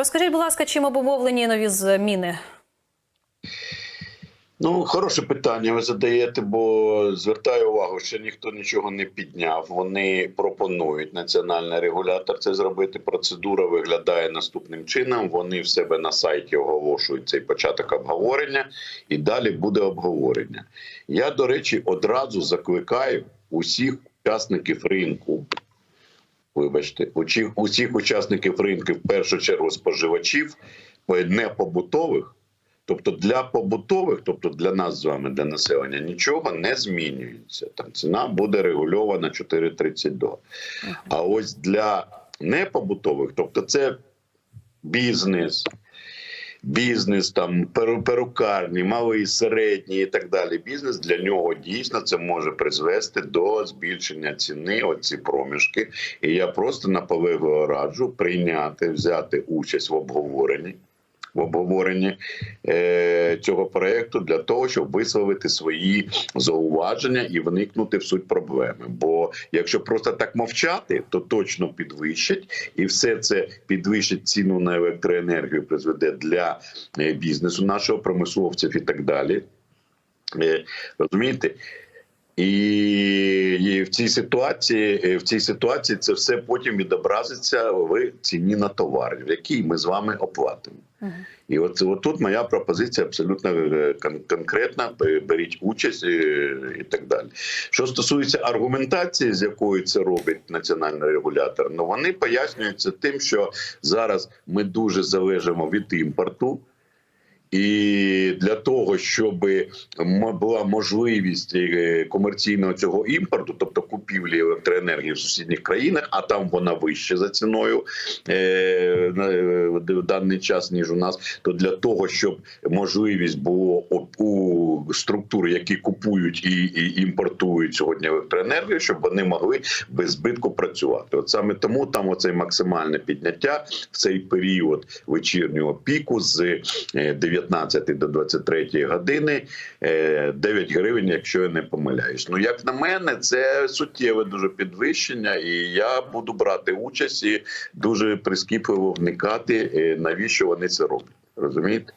Розкажіть, будь ласка, чим обумовлені нові зміни? Ну, хороше питання ви задаєте, бо звертаю увагу, що ніхто нічого не підняв. Вони пропонують національний регулятор це зробити. Процедура виглядає наступним чином. Вони в себе на сайті оголошують цей початок обговорення, і далі буде обговорення. Я, до речі, одразу закликаю усіх учасників ринку. Вибачте, усіх, усіх учасників ринку, в першу чергу споживачів, не побутових. Тобто для побутових, тобто для нас з вами, для населення, нічого не змінюється. Там ціна буде регульована 4,32. А ось для непобутових, тобто це бізнес, бізнес, там перу- перукарні, малий, середній і так далі. Бізнес для нього дійсно це може призвести до збільшення ціни. Оці проміжки. І я просто наполегливо раджу прийняти, взяти участь в обговоренні в обговоренні е, цього проекту для того, щоб висловити свої зауваження і вникнути в суть проблеми. Бо якщо просто так мовчати, то точно підвищать, і все це підвищить ціну на електроенергію, призведе для е, бізнесу нашого промисловців і так далі. Е, Розумієте? І, і в цій ситуації, в цій ситуації це все потім відобразиться в ціні на товар, який ми з вами оплатимо. І от, от тут моя пропозиція абсолютно е, кон- конкретна. Беріть участь е, і так далі. Що стосується аргументації, з якою це робить національний регулятор, ну вони пояснюються тим, що зараз ми дуже залежимо від імпорту. І для того, щоб була можливість е, комерційного цього імпорту, тобто купівлі електроенергії в сусідніх країнах, а там вона вища за ціною е, е, в даний час ніж у нас, то для того, щоб можливість було у- структур, які купують і, і імпортують сьогодні електроенергію, щоб вони могли без збитку працювати. От саме тому там оцей максимальне підняття в цей період вечірнього піку з е, 19 до 23 години е, 9 гривень, якщо я не помиляюсь. Ну як на мене, це суттєве дуже підвищення, і я буду брати участь і дуже прискіпливо вникати, е, навіщо вони це роблять. Розумієте?